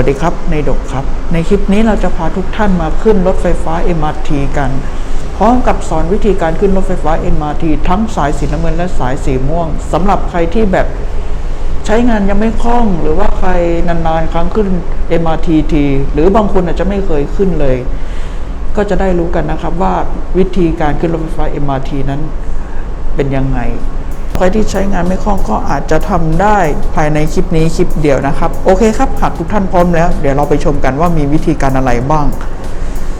สวัสดีครับ ในดกครับ ในคลิปนี้เราจะพาทุกท่านมาขึ้นรถไฟฟ้า MRT กัน พร้อมกับสอนวิธีการขึ้นรถไฟฟ้า MRT ทั้งสายสีน้ำเงินและสายสีม่วงสำหรับใครที่แบบใช้งานยังไม่คล่อง หรือว่าใครนานๆครั้งขึ้น MRT ทีหรือบางคนอาจจะไม่เคยขึ้นเลย ก็จะได้รู้กันนะครับว่าวิธีการขึ้นรถไฟฟ้า MRT นั้นเป็นยังไง ใครที่ใช้งานไม่คล่องก็อาจจะทำได้ภายในคลิปนี้คลิปเดียวนะครับ โอเคครับ หากทุกท่านพร้อมแล้ว เดี๋ยวเราไปชมกันว่ามีวิธีการอะไรบ้าง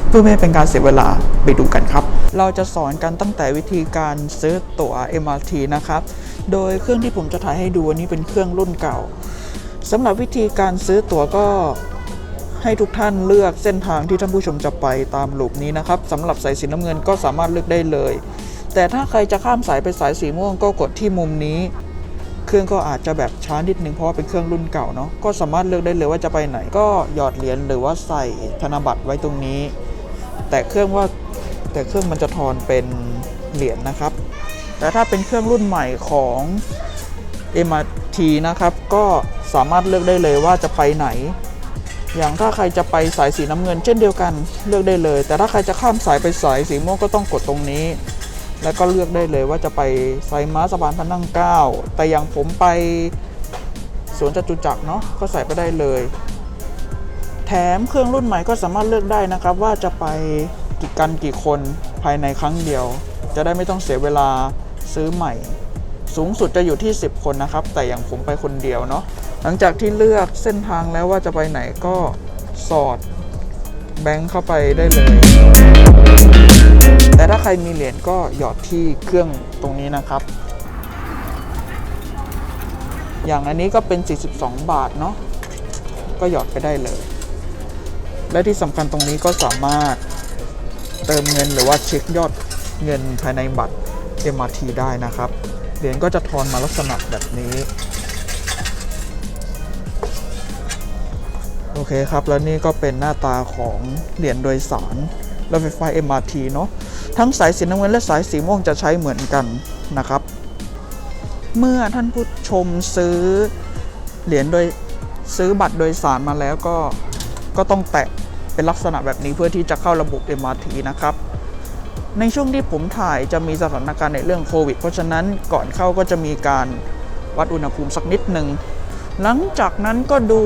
เพื่อไม่ให้เป็นการเสียเวลาไปดูกันครับ เราจะสอนกันตั้งแต่วิธีการซื้อตั๋ว MRT นะครับ โดยเครื่องที่ผมจะถ่ายให้ดูอันนี้เป็นเครื่องรุ่นเก่าสำหรับวิธีการซื้อตั๋วก็ให้ทุกท่านเลือกเส้นทางที่ท่านผู้ชมจะไปตามหลูปนี้นะครับสำหรับสายสีน้ำเงินก็สามารถเลือกได้เลย แต่ถ้าใครจะข้ามสายไปสายสีม่วงก็กดที่มุมนี้ เครื่องก็อาจจะแบบช้านิดนึงเพราะว่าเป็นเครื่องรุ่นเก่าเนาะก็สามารถเลือกได้เลยว่าจะไปไหน ก็หยอดเหรียญหรือว่าใส่ธนบัตรไว้ตรงนี้ แต่เครื่องว่าแต่เครื่องมันจะทอนเป็นเหรียญนะครับ แต่ถ้าเป็นเครื่องรุ่นใหม่ของ MRT นะครับ ก็สามารถเลือกได้เลยว่าจะไปไหน อย่างถ้าใครจะไปสายสีน้ำเงินเช่นเดียวกันเลือกได้เลย แต่ถ้าใครจะข้ามสายไปสายสีม่วงก็ต้องกดตรงนี้ แล้วก็เลือกได้เลยว่าจะไปไซม้าสะพานพระนั่งเก้าแต่อย่างผมไปสวนจตุจักรเนาะก็ใส่ไปได้เลย แถมเครื่องรุ่นใหม่ก็สามารถเลือกได้นะครับ ว่าจะไปกี่กันกี่คนภายในครั้งเดียว จะได้ไม่ต้องเสียเวลาซื้อใหม่ สูงสุดจะอยู่ที่ 10 คนนะครับ แต่อย่างผมไปคนเดียวเนาะหลังจากที่เลือกเส้นทางแล้วว่าจะไปไหนก็สอดแบงค์เข้าไปได้เลย รมีเหรียญก็หยอดที่เครื่องตรงนี้นะครับ อย่างอันนี้ก็เป็น 42 บาทเนาะก็หยอดไปได้เลย และที่สำคัญตรงนี้ก็สามารถเติมเงินหรือว่าเช็คยอดเงินภายในบัตร MRT ได้นะครับ เหรียญก็จะทอนมาลักษณะแบบนี้ โอเคครับ แล้วนี่ก็เป็นหน้าตาของเหรียญโดยสารรถไฟฟ้า MRT เนาะ ทั้งสายสีน้ำเงินและสายสีม่วงจะใช้เหมือนกันนะครับ เมื่อท่านผู้ชมซื้อเหรียญโดยซื้อบัตรโดยสารมาแล้วก็ก็ต้องแตะเป็นลักษณะแบบนี้เพื่อที่จะเข้าระบบ MRT นะครับ ในช่วงที่ผมถ่ายจะมีสถานการณ์ในเรื่องโควิด เพราะฉะนั้นก่อนเข้าก็จะมีการวัดอุณหภูมิสักนิดหนึ่ง หลังจากนั้นก็ดู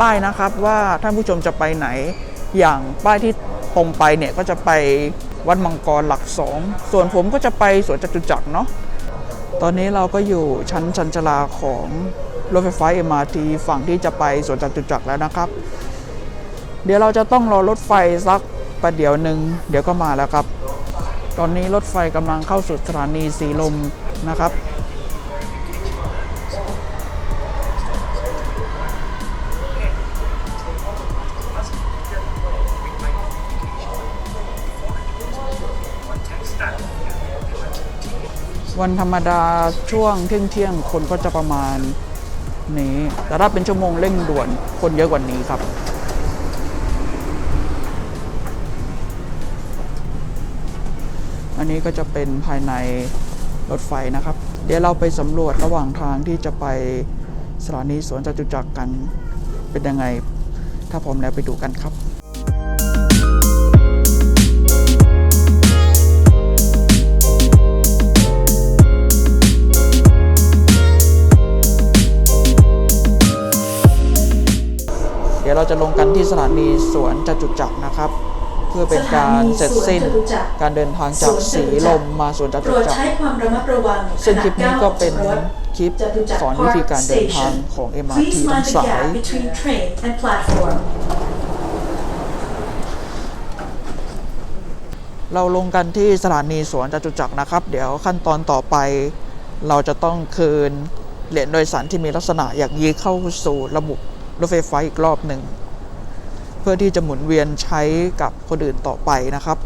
ป้ายนะครับว่าท่านผู้ชมจะไปไหนอย่างป้ายที่ ตรงไปเนี่ยก็จะไปวัดมังกรหลักสองส่วนผมก็จะไปสวนจตุจักรเนาะตอนนี้เราก็อยู่ชั้นชันชลาของรถไฟฟ้า MRT ฝั่งที่จะไปสวนจตุจักรแล้วนะครับ เดี๋ยวเราจะต้องรอรถไฟสักประเดี๋ยวหนึ่งเดี๋ยวก็มาแล้วครับ ตอนนี้รถไฟกำลังเข้าสู่สถานีสีลมนะครับ วันธรรมดาช่วงเที่ยงเที่ยงคนก็จะประมาณนี้แต่ถ้าเป็นชั่วโมงเร่งด่วนคนเยอะกว่านี้ครับ อันนี้ก็จะเป็นภายในรถไฟนะครับ เดี๋ยวเราไปสำรวจระหว่างทางที่จะไปสถานีสวนจตุจักรกันเป็นยังไง ถ้าพร้อมแล้วไปดูกันครับ เดี๋ยวเราจะลงกันที่สถานีสวนจตุจักรนะครับ เพื่อเป็นการเสร็จสิ้นการเดินทางจากสีลมมาสวนจโปตุรดจักรใช้ความระมัดระวังซึ่งคลิปนี้ก็เป็นคลิปจตุจักรสอนวิธีการเดินทางของ MRT Please ทั้ mind ง the สาย gap between train and platform เราลงกันที่สถานีสวนจตุจักรนะครับ เดี๋ยวขั้นตอนต่อไป เราจะต้องคืนเหรียญโดยสารที่มีลักษณะอย่างนี้เข้าสู่ระบบ รถไฟฟ้าอีกรอบหนึ่ง เพื่อที่จะหมุนเวียนใช้กับคนอื่นต่อไปนะครับ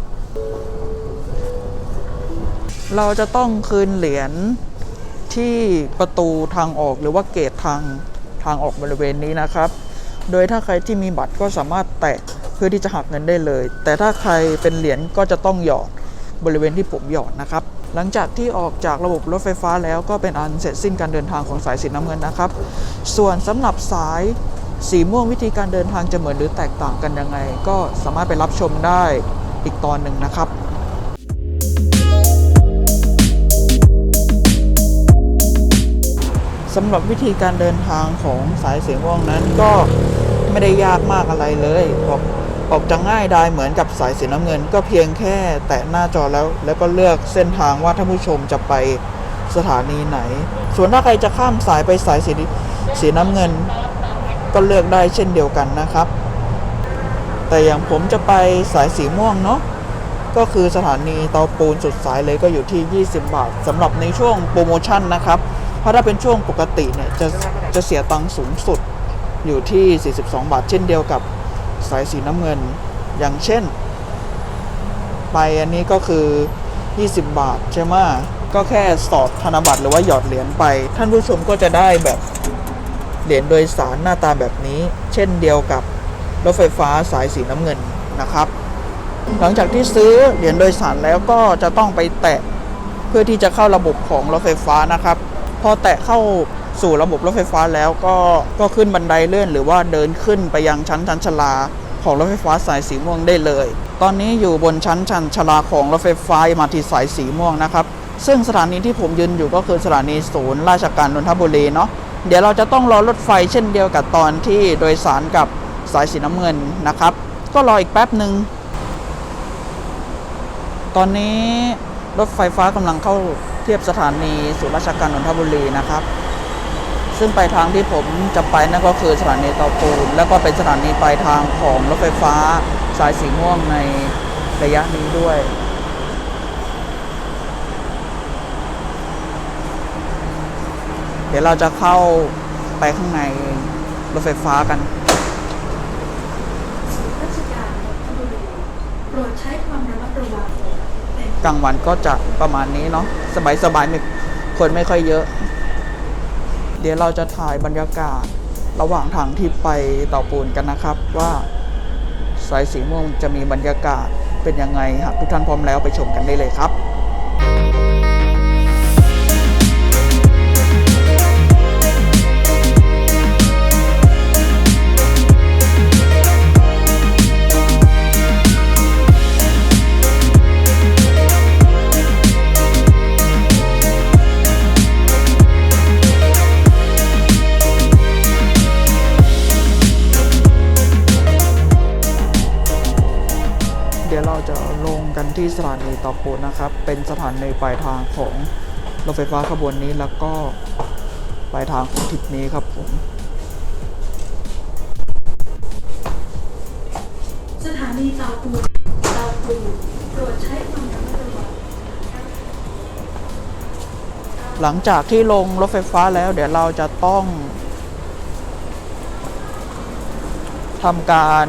เราจะต้องคืนเหรียญที่ประตูทางออกหรือว่าเกตทางทางออกบริเวณนี้นะครับ โดยถ้าใครที่มีบัตรก็สามารถแตะเพื่อที่จะหักเงินได้เลย แต่ถ้าใครเป็นเหรียญก็จะต้องหยอดบริเวณที่ผมหยอดนะครับ หลังจากที่ออกจากระบบรถไฟฟ้าแล้วก็เป็นอันเสร็จสิ้นการเดินทางของสายสีน้ำเงินนะครับ ส่วนสำหรับสาย สีม่วงวิธีการเดินทางจะเหมือนหรือแตกต่างกันยังไง ก็สามารถไปรับชมได้อีกตอนหนึ่งนะครับสำหรับวิธีการเดินทางของสายสีม่วงนั้นก็ไม่ได้ยากมากอะไรเลยออกออกจะง่ายได้เหมือนกับสายสีน้ำเงิน ก็เพียงแค่แตะหน้าจอแล้ว แล้วก็เลือกเส้นทางว่าท่านผู้ชมจะไปสถานีไหน ส่วนถ้าใครจะข้ามสายไปสายสีสีน้ำเงิน ก็เลือกได้เช่นเดียวกันนะครับ แต่อย่างผมจะไปสายสีม่วงเนาะก็คือสถานีเตาปูนสุดสายเลยก็อยู่ที่ 20 บาทสำหรับในช่วงโปรโมชั่นนะครับ เพราะถ้าเป็นช่วงปกติเนี่ยจะจะเสียตังค์สูงสุดอยู่ที่ 42 บาท เช่นเดียวกับสายสีน้ำเงิน อย่างเช่น ไปอันนี้ก็คือ 20 บาทใช่ไหมก็แค่สอดธนบัตรหรือว่าหยอดเหรียญไป ท่านผู้ชมก็จะได้แบบ เหรียญโดยสารหน้าตาแบบนี้ เช่นเดียวกับรถไฟฟ้าสายสีน้ำเงินนะครับ หลังจากที่ซื้อเหรียญโดยสารแล้วก็จะต้องไปแตะเพื่อที่จะเข้าระบบของรถไฟฟ้านะครับ พอแตะเข้าสู่ระบบรถไฟฟ้าแล้วก็ก็ขึ้นบันไดเลื่อน หรือว่าเดินขึ้นไปยังชั้นชันชลาของรถไฟฟ้าสายสีม่วงได้เลย ตอนนี้อยู่บนชั้นชันชลาของรถไฟฟ้ามาทีสายสีม่วงนะครับ ซึ่งสถานีที่ผมยืนอยู่ก็คือสถานีศูนย์ราชการนนทบุรีเนาะ เดี๋ยวเราจะต้องรอรถไฟเช่นเดียวกับตอนที่โดยสารกับสายสีน้ำเงินนะครับ ก็รออีกแป๊บหนึ่งตอนนี้รถไฟฟ้ากำลังเข้าเทียบสถานีศูนย์ราชการนนทบุรีนะครับ ซึ่งปลายทางที่ผมจะไปนั่นก็คือสถานีเตาปูน แล้วก็เป็นสถานีปลายทางของรถไฟฟ้าสายสีม่วงในระยะนี้ด้วย เดี๋ยวเราจะเข้าไปข้างในรถไฟฟ้ากัน ราชการนนทบุรีโปรดใช้ความระมัดระวังเป็นกลางวันก็จะประมาณนี้เนาะสบายสบายๆไม่คนไม่ค่อยเยอะ เดี๋ยวเราจะถ่ายบรรยากาศระหว่างทางที่ไปเต่าปูนกันนะครับ ว่าสายสีม่วงจะมีบรรยากาศเป็นยังไงหากทุกท่านพร้อมแล้วไปชมกันได้เลยครับ เดี๋ยวเราจะลงกันที่สถานีเตาปูนนะครับ เป็นสถานีปลายทางของรถไฟฟ้าขบวนนี้แล้วก็ปลายทางของทริปนี้ครับผมสถานีเตาปูนเตาปูนโปรดใช้ความระมัดระวังหลังจากที่ลงรถไฟฟ้าแล้ว เดี๋ยวเราจะต้องทำการ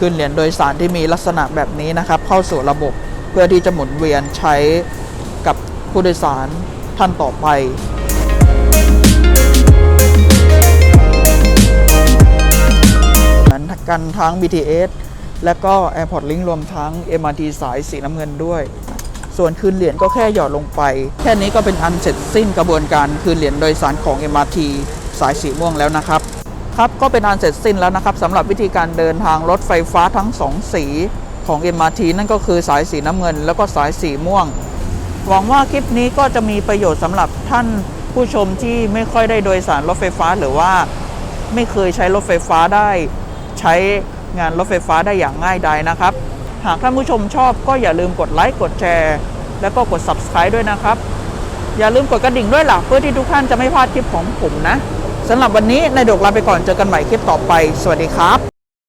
คืนเหรียญโดยสารที่มีลักษณะแบบนี้นะครับ เข้าสู่ระบบเพื่อที่จะหมุนเวียนใช้กับผู้โดยสารท่านต่อไปเหมือนกันทั้ง BTS และก็ Airport Link รวมทั้ง MRT สายสีน้ำเงินด้วย ส่วนคืนเหรียญก็แค่หยอดลงไป แค่นี้ก็เป็นอันเสร็จสิ้นกระบวนการคืนเหรียญโดยสารของ MRT สายสีม่วงแล้วนะครับ ครับก็เป็นอันเสร็จสิ้นแล้วนะครับสำหรับวิธีการเดินทางรถไฟฟ้าทั้งสองสีของ MRT นั่นก็คือสายสีน้ำเงิน แล้วก็สายสีม่วง หวังว่าคลิปนี้ก็จะมีประโยชน์สำหรับท่านผู้ชมที่ไม่ค่อยได้โดยสารรถไฟฟ้าหรือว่าไม่เคยใช้รถไฟฟ้าได้ ใช้งานรถไฟฟ้าได้อย่างง่ายดายนะครับ หากท่านผู้ชมชอบก็อย่าลืมกดไลค์กดแชร์แล้วก็กด subscribe ด้วยนะครับ อย่าลืมกดกระดิ่งด้วยล่ะเพื่อที่ทุกท่านจะไม่พลาดคลิปของผมนะ สำหรับวันนี้นายดกลาไปก่อนเจอกันใหม่คลิปต่อไป สวัสดีครับ